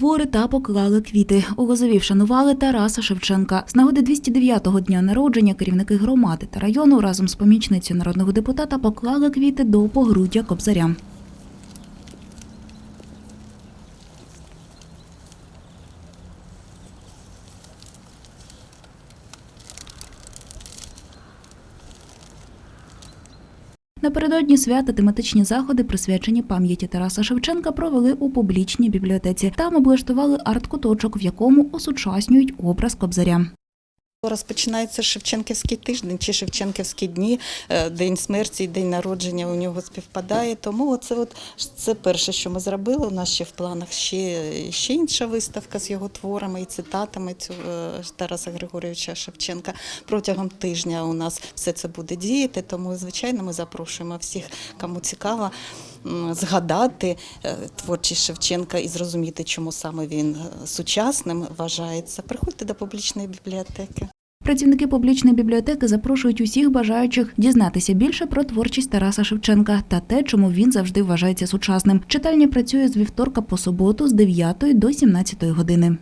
Твори та поклали квіти. У Лозові вшанували Тараса Шевченка. З нагоди 209-го дня народження керівники громади та району разом з помічницею народного депутата поклали квіти до погруддя кобзаря. Напередодні свята тематичні заходи, присвячені пам'яті Тараса Шевченка, провели у публічній бібліотеці. Там облаштували арт-куточок, в якому осучаснюють образ кобзаря. Розпочинається Шевченківський тиждень чи Шевченківські дні, е, день смерті, день народження у нього співпадає. Тому це от це перше, що ми зробили. У нас ще в планах ще, ще інша виставка з його творами і цитатами цього е, Тараса Григорьовича Шевченка. Протягом тижня у нас все це буде діяти. Тому, звичайно, ми запрошуємо всіх, кому цікаво. Згадати е, творчість Шевченка і зрозуміти, чому саме він е, сучасним вважається. Приходьте до публічної бібліотеки. Працівники публічної бібліотеки запрошують усіх бажаючих дізнатися більше про творчість Тараса Шевченка та те, чому він завжди вважається сучасним. Читальня працює з вівторка по суботу з 9 до 17 години.